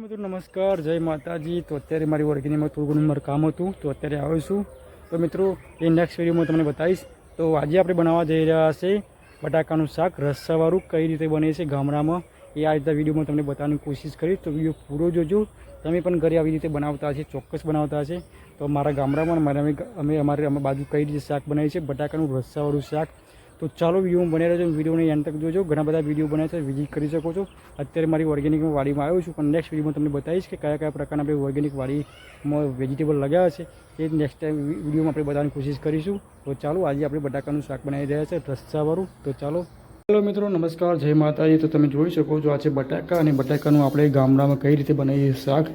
મિત્રો, નમસ્કાર. જય માતાજી. તો અત્યારે મારી ઓર્ગેનિકમાં થોડું ઘણું મારું કામ હતું, તો અત્યારે આવ્યો છું. તો મિત્રો, એ નેક્સ્ટ વિડીયોમાં તમને બતાવીશ. તો આજે આપણે બનાવવા જઈ રહ્યા છે બટાકાનું શાક. રસ્સાવાળું કઈ રીતે બને છે ગામડામાં, એ આ રીતના વિડીયોમાં તમને બતાવવાની કોશિશ કરીશ. તો વીડિયો પૂરો જોજો. તમે પણ ઘરે આવી રીતે બનાવતા હશે, ચોક્કસ બનાવતા હશે. તો મારા ગામડામાં અમે અમે અમારે અમે બાજુ કઈ રીતે શાક બનાવીએ છીએ બટાકાનું રસ્સાવાળું શાક. તો ચાલો વીડિયો બને રહેજો વિડીયોને એન્ડ તક જોજો. ઘણા બધા વીડિયો બને છે વિઝિટ કરી શકો છો. અત્યારે મારી ઓર્ગેનિક વાડીમાં આવ્યો છું, પણ નેક્સ્ટ વિડીયોમાં તમને બતાવીશ કે કયા કયા પ્રકારના આપણે ઓર્ગેનિક વાડીમાં વેજીટેબલ લગાવ્યા છે. એ નેક્સ્ટ ટાઈમ વિડીયોમાં આપણે બતાવવાની કોશિશ કરીશું. તો ચાલો, આજે આપણે બટાકાનું શાક બનાવી રહ્યા છે રસ્સાવાળું તો ચાલો. હેલો મિત્રો, નમસ્કાર. જય માતાજી. તો તમે જોઈ શકો છો, આ છે બટાકા અને બટાકાનું આપણે ગામડામાં કઈ રીતે બનાવીએ શાક.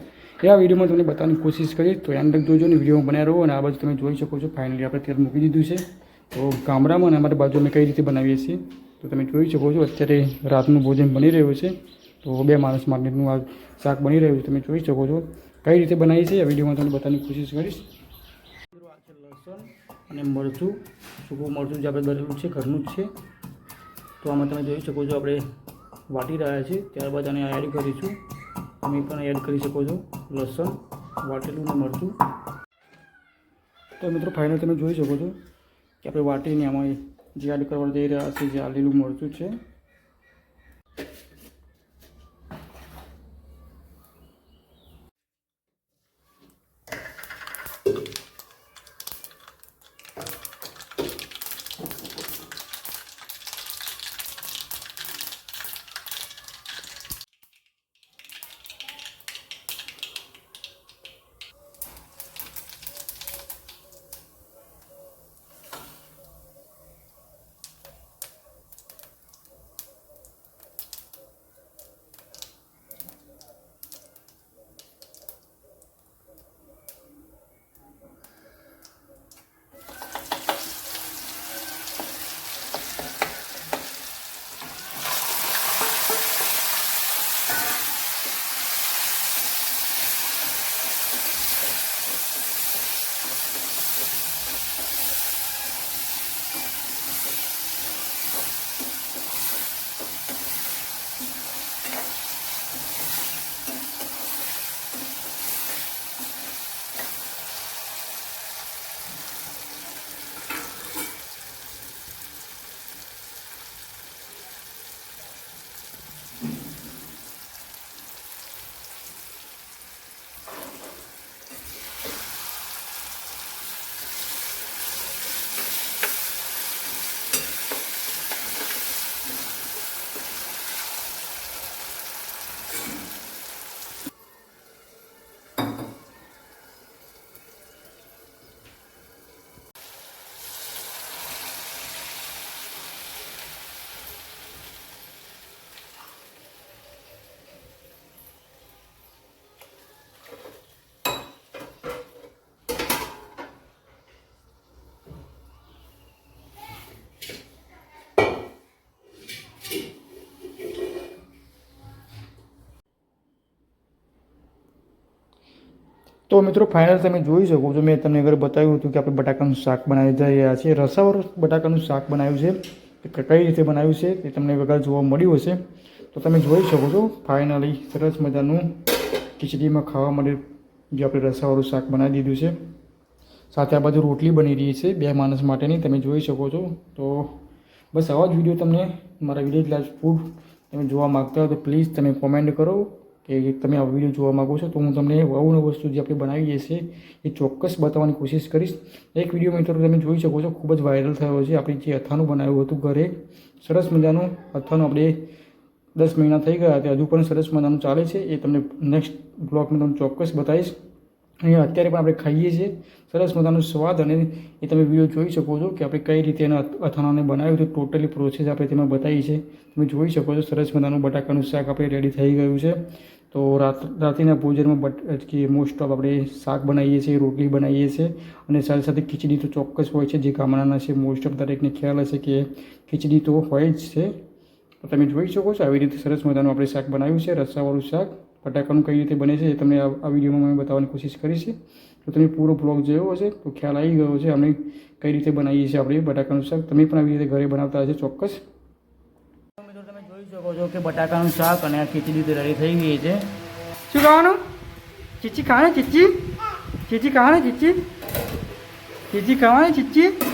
એ આ વિડીયોમાં તમને બતાવવાની કોશિશ કરી તો એન્ડ જોજો ને વિડીયોમાં બનાવી રહો અને આ બાજુ તમે જોઈ શકો છો ફાઇનલી આપણે તેલ મૂકી દીધું છે. તો ગામડામાં અને અમારી બાજુ અમે કઈ રીતે બનાવીએ છીએ? તો તમે જોઈ શકો છો, અત્યારે રાતનું ભોજન બની રહ્યું છે. તો બે માણસ માટેનું આ શાક બની રહ્યું છે. તમે જોઈ શકો છો, કઈ રીતે બનાવીએ છીએ આ વિડીયોમાં તમને બતાવવાની કોશિશ કરીશ. લસણ અને મરચું, સૂકું મરચું જે આપણે દરેલું છે, ઘરનું જ છે. તો આમાં તમે જોઈ શકો છો, આપણે વાટી રહ્યા છીએ. ત્યારબાદ આને એડ કરીશું. તમે પણ એડ કરી શકો છો, લસણ, વાટેલું અને મરચું. તો મિત્રો ફાઇનલ તમે જોઈ શકો છો કે આપણે વાટીને એમાં જે એડ કરવા જઈ રહ્યા છે, જે આ લીલું મરચું છે તો મિત્રો ફાઇનલ તમે જોઈ શકો છો. મેં તમને આગળ બતાવ્યું હતું કે આપણે બટાકાનું શાક બનાવી જઈ રહ્યા છીએ. રસાવાળું બટાકાનું શાક બનાવ્યું છે. કે કઈ રીતે બનાવ્યું છે તે તમને વગર જોવા મળ્યું હશે. તો તમે જોઈ શકો છો ફાઇનલી સરસ મજાનું ખીચડીમાં ખાવા માટે જે આપણે રસાવાળું શાક બનાવી દીધું છે. સાથે આ બાજુ રોટલી બની રહી છે બે માણસ માટેની, તમે જોઈ શકો છો. તો બસ આવા જ વીડિયો તમને મારા વિલેજ લાઈફ ફૂડ તમે જોવા માગતા હો તો પ્લીઝ તમે કોમેન્ટ કરો. કે તમે આ વીડિયો જોવા માગો છો, તો હું તમને આવું વસ્તુ જે આપણે બનાવીએ છીએ એ ચોક્કસ બતાવવાની કોશિશ કરીશ. એક વીડિયો મિત્રો તમે જોઈ શકો છો, ખૂબ જ વાયરલ થયો છે. આપણે જે અથાણું બનાવ્યું હતું ઘરે, સરસ મજાનું અથાણું આપણે દસ મહિના થઈ ગયા તે હજુ પણ સરસ મજાનું ચાલે છે. એ તમને નેક્સ્ટ બ્લોગમાં તમને ચોક્કસ બતાવીશ. અહીંયા અત્યારે પણ આપણે ખાઈએ છીએ. સરસ મજાનો સ્વાદ અને એ તમે વીડિયો જોઈ શકો છો કે આપણે કઈ રીતે એના અથાણાને બનાવ્યું છે. ટોટલી પ્રોસેસ આપણે તેમાં બતાવી છે. તમે જોઈ શકો છો સરસ મજાનું બટાકાનું શાક આપણે રેડી થઈ ગયું છે. તો રાત, રાત્રિના ભોજનમાં બટ કે મોસ્ટ ઓફ આપણે શાક બનાવીએ છીએ, રોટલી બનાવીએ છીએ અને સાથે સાથે ખીચડી તો ચોક્કસ હોય છે, જે ગામડાના છે મોસ્ટ ઓફ દરેકને ખ્યાલ હશે કે ખીચડી તો હોય જ છે. તો તમે જોઈ શકો છો, આવી રીતે સરસ મજાનું આપણે શાક બનાવ્યું છે, રસાવાળું શાક. બટાકાનું કઈ રીતે બને છે એ તમને આ વિડીયોમાં મેં બતાવવાની કોશિશ કરી છે. તો તમે પૂરો બ્લોગ જોયો હશે, તો ખ્યાલ આવી ગયો છે અમે કઈ રીતે બનાવીએ છીએ આપણે બટાકાનું શાક. તમે પણ આવી રીતે ઘરે બનાવતા હશે ચોક્કસ. શકો છો કે બટાકાનું શાક અને આ ખીચડી તો રેડી થઈ ગઈ છે. શું ખાવાનું? ચીચી ખાવાનું? ચીચી? ચીચી ખાવાનું? ચીચી? ચીચી ખાવાની? ચીચી?